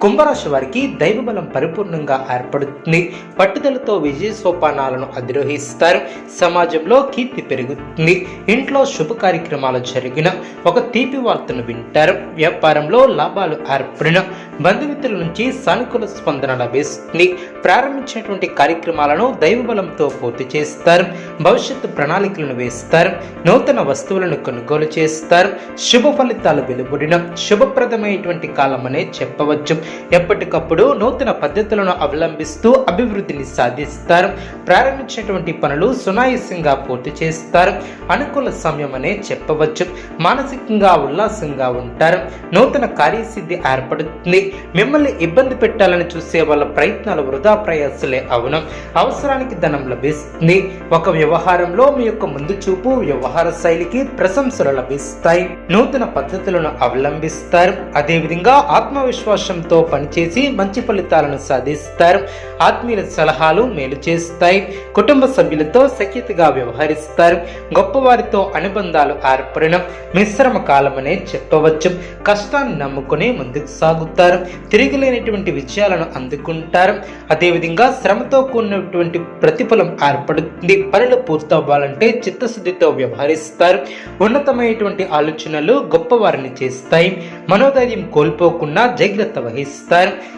కుంభరాశి వారికి దైవబలం పరిపూర్ణంగా ఏర్పడుతుంది. పట్టుదలతో విజయ సోపానాలను అధిరోహిస్తారు. సమాజంలో కీర్తి పెరుగుతుంది. ఇంట్లో శుభ కార్యక్రమాలు జరిగిన ఒక తీపి వార్తను వింటారు. వ్యాపారంలో లాభాలు ఏర్పడిన బంధుమిత్రుల నుంచి సానుకూల స్పందన లభిస్తుంది. ప్రారంభించినటువంటి కార్యక్రమాలను దైవబలంతో పూర్తి చేస్తారు. భవిష్యత్తు ప్రణాళికలను వేస్తారు. నూతన వస్తువులను కొనుగోలు చేస్తారు. శుభ ఫలితాలు వెలువడిన శుభప్రదమైనటువంటి కాలం అనే చెప్పవచ్చు. ఎప్పటికప్పుడు నూతన పద్ధతులను అవలంబిస్తూ అభివృద్ధిని సాధిస్తారు. ప్రారంభించినటువంటి పనులు సునాయాసంగా పూర్తి చేస్తారు. అనుకూల సమయం అనే చెప్పవచ్చు. మానసికంగా ఉల్లాసంగా ఉంటారు. నూతన కార్యసిద్ధి ఏర్పడుతుంది. మిమ్మల్ని ఇబ్బంది పెట్టాలని చూసే వాళ్ళ ప్రయత్నాలు వృధా ప్రయాసలే అవును. అవసరానికి ధనం లభిస్తుంది. ఒక వ్యవహారంలో మీ యొక్క ముందు చూపు వ్యవహార శైలికి ప్రశంసలు లభిస్తాయి. నూతన పద్ధతులను అవలంబిస్తారు. అదేవిధంగా ఆత్మవిశ్వాసంతో పనిచేసి మంచి ఫలితాలను సాధిస్తారు. ఆత్మీయుల సలహాలు మేలు చేస్తాయి. కుటుంబ సభ్యులతో సఖ్యతగా వ్యవహరిస్తారు. గొప్పవారితో అనుబంధాలు ఏర్పడడం మిశ్రమ కాలమనే చెప్పవచ్చు. కష్టాన్ని నమ్ముకుని ముందుకు సాగుతారు. తిరిగిలేనటువంటి విజయాలను అందుకుంటారు. అదేవిధంగా శ్రమతో కూడినటువంటి ప్రతిఫలం ఏర్పడుతుంది. పనులు పూర్తవ్వాలంటే చిత్తశుద్ధితో వ్యవహరిస్తారు. ఉన్నతమైనటువంటి ఆలోచనలు గొప్పవారిని చేస్తాయి. మనోధైర్యం కోల్పోకుండా జాగ్రత్త వహిస్తారు.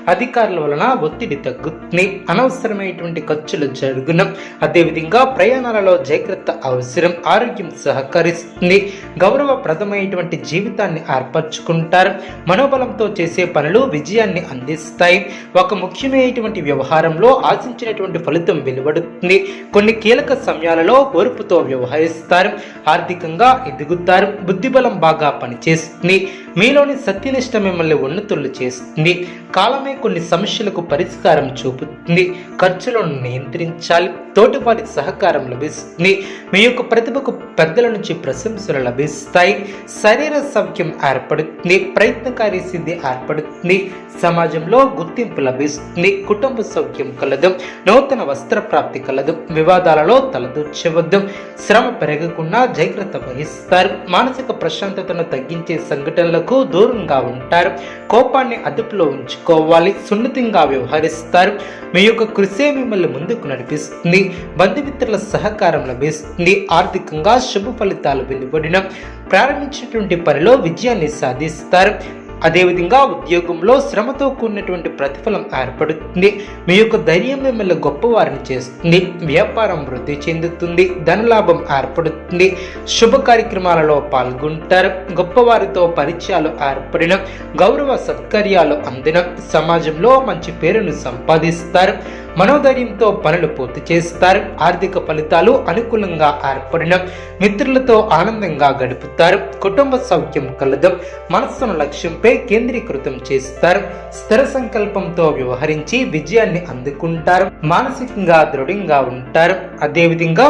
అధికారుల వలన ఒత్తిడి తగ్గుతుంది. అనవసరమైనటువంటి ఖర్చులు జరుగును. అదేవిధంగా ప్రయాణాలలో జాగ్రత్త అవసరం. ఆరోగ్యం సహకరిస్తుంది. గౌరవప్రదమైనటువంటి జీవితాన్ని ఏర్పరచుకుంటారు. మనోబలంతో చేసే పనులు విజయాన్ని అందిస్తాయి. ఒక ముఖ్యమైనటువంటి వ్యవహారంలో ఆశించినటువంటి ఫలితం వెలువడుతుంది. కొన్ని కీలక సమయాలలో ఓర్పుతో వ్యవహరిస్తారు. ఆర్థికంగా ఎదుగుతారు. బుద్ధిబలం బాగా పనిచేస్తుంది. మీలోని సత్యనిష్ట మిమ్మల్ని ఉన్నతులు చేస్తుంది. కాలమే కొన్ని సమస్యలకు పరిష్కారం చూపుతుంది. ఖర్చులను నియంత్రించాలి. తోటివారి సహకారం లభిస్తుంది. మీ యొక్క ప్రతిభకు పెద్దల నుంచి ప్రశంసలు లభిస్తాయి. శరీర సౌఖ్యం ఏర్పడుతుంది. ప్రయత్నకారి సిద్ధి ఏర్పడుతుంది. సమాజంలో గుర్తింపు లభిస్తుంది కుటుంబ సౌఖ్యం కలదు నూతన వస్త్ర ప్రాప్తి కలదు వివాదాలలో తలదూర్చవద్దు శ్రమ పెరగకుండా జాగ్రత్త వహిస్తారు మానసిక ప్రశాంతతను తగ్గించే సంఘటనలకు దూరంగా ఉంటారు కోపాన్ని అదుపులో ఉంచుకోవాలి సున్నితంగా వ్యవహరిస్తారు మీ యొక్క కృషి మిమ్మల్ని ముందుకు నడిపిస్తుంది బంధుమిత్రుల సహకారం లభిస్తుంది ఆర్థికంగా శుభ ఫలితాలు వెలువడిన ప్రారంభించినటువంటి పనిలో విజయాన్ని సాధిస్తారు అదేవిధంగా ఉద్యోగంలో శ్రమతో కూడినటువంటి ప్రతిఫలం ఏర్పడుతుంది. మీ యొక్క ధైర్యం మిమ్మల్ని గొప్పవారిని చేస్తుంది. వ్యాపారం వృద్ధి చెందుతుంది. ధనలాభం ఏర్పడుతుంది. శుభ కార్యక్రమాలలో పాల్గొంటారు. గొప్పవారితో పరిచయాలు ఏర్పడిన గౌరవ సత్కర్యాలు అందిన సమాజంలో మంచి పేరును సంపాదిస్తారు. మనోధైర్యంతో పనులు పూర్తి చేస్తారు. ఆర్థిక ఫలితాలు అనుకూలంగా ఏర్పడిన మిత్రులతో ఆనందంగా గడుపుతారు. కుటుంబ సౌఖ్యం కలదు. మనస్సును లక్ష్యంపై కేంద్రీకృతం చేస్తారు. స్థిర సంకల్పంతో వ్యవహరించి విజయాన్ని అందుకుంటారు. మానసికంగా దృఢంగా ఉంటారు. అదేవిధంగా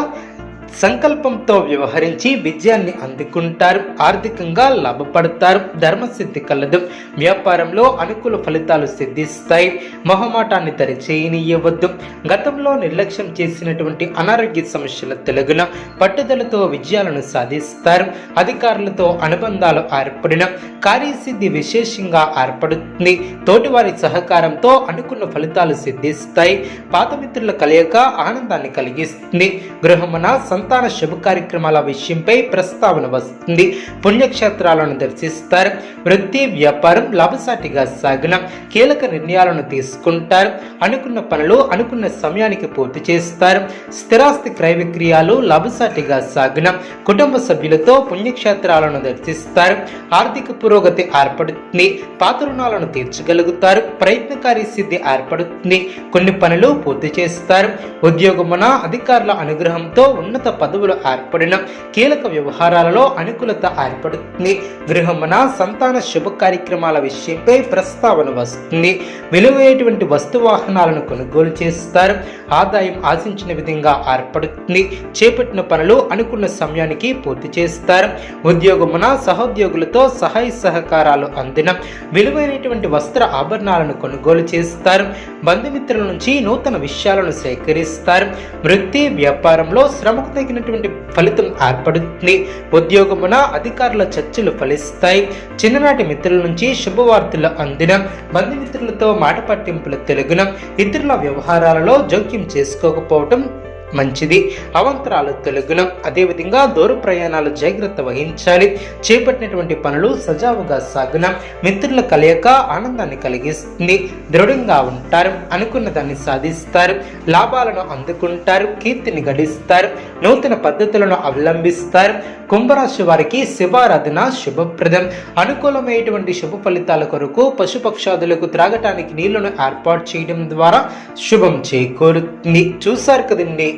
సంకల్పంతో వ్యవహరించి విజయాన్ని అందుకుంటారు ఆర్థికంగా లాభపడతారు ధర్మసిద్ధి కలదు. వ్యాపారంలో అనుకూల ఫలితాలు సిద్ధిస్తాయి. మొహమాటాన్ని దరిచేయనీయవద్దు. గతంలో నిర్లక్ష్యం చేసినటువంటి అనారోగ్య సమస్యల తెలుగున పట్టుదలతో విజయాలను సాధిస్తారు. అధికారులతో అనుబంధాలు ఏర్పడిన కార్యసిద్ధి విశేషంగా ఏర్పడుతుంది. తోటివారి సహకారంతో అనుకున్న ఫలితాలు సిద్ధిస్తాయి. పాత మిత్రుల కలయిక ఆనందాన్ని కలిగిస్తుంది. గృహమున సంతాన శుభ కార్యక్రమాల విషయంపై ప్రస్తావన వస్తుంది. పుణ్యక్షేత్రాలను దర్శిస్తారు. వృత్తి వ్యాపారం లాభసాటిగా సాగిన కీలక నిర్ణయాలను తీసుకుంటారు. అనుకున్న పనులు అనుకున్న సమయానికి పూర్తి చేస్తారు. స్థిరాస్తి క్రయ విక్రయాలు లాభసాటిగా సాగిన కుటుంబ సభ్యులతో పుణ్యక్షేత్రాలను దర్శిస్తారు. ఆర్థిక పురోగతి ఏర్పడుతుంది. పాత రుణాలను తీర్చగలుగుతారు. ప్రయత్నకారి సిద్ధి ఏర్పడుతుంది. కొన్ని పనులు పూర్తి చేస్తారు. ఉద్యోగమున అధికారుల అనుగ్రహంతో ఉన్నత పదవులు ఏర్పడిన కీలక వ్యవహారాలలో అనుకూలత ఏర్పడుతుంది. గృహమున సంతాన శుభ కార్యక్రమాల విషయంపై ప్రస్తావన వస్తుంది. విలువైనటువంటి వస్తు వాహనాలను కొనుగోలు చేస్తారు. ఆదాయం ఆశించిన విధంగా ఏర్పడుతుంది. చేపట్టిన పనులు అనుకున్న సమయానికి పూర్తి చేస్తారు. ఉద్యోగమున సహోద్యోగులతో సహాయ సహకారాలు అందిన విలువైనటువంటి వస్త్ర ఆభరణాలను కొనుగోలు చేస్తారు. బంధుమిత్రుల నుంచి నూతన విషయాలను సేకరిస్తారు. వృత్తి వ్యాపారంలో శ్రమకు తగినటువంటి ఫలితం ఏర్పడుతుంది. ఉద్యోగమున అధికారుల చర్చలు ఫలిస్తాయి. చిన్ననాటి మిత్రుల నుంచి శుభవార్తలు అందిన బంధుమిత్రులతో మాట పట్టింపులు తెలుగున ఇతరుల వ్యవహారాలలో జోక్యం చేసుకోకపోవటం మంచిది. అవంతరాలు తొలగున. అదేవిధంగా దూర ప్రయాణాలు జాగ్రత్త వహించాలి. చేపట్టినటువంటి పనులు సజావుగా సాగున. మిత్రుల కలయిక ఆనందాన్ని కలిగిస్తుంది. దృఢంగా ఉంటారు. అనుకున్న దాన్ని సాధిస్తారు. లాభాలను అందుకుంటారు. కీర్తిని గడిస్తారు. నూతన పద్ధతులను అవలంబిస్తారు. కుంభరాశి వారికి శివారాధన శుభప్రదం. అనుకూలమైనటువంటి శుభ ఫలితాల కొరకు పశుపక్షాదులకు త్రాగటానికి నీళ్ళను ఏర్పాటు చేయడం ద్వారా శుభం చేకూరుతుంది. చూశారు కదండి?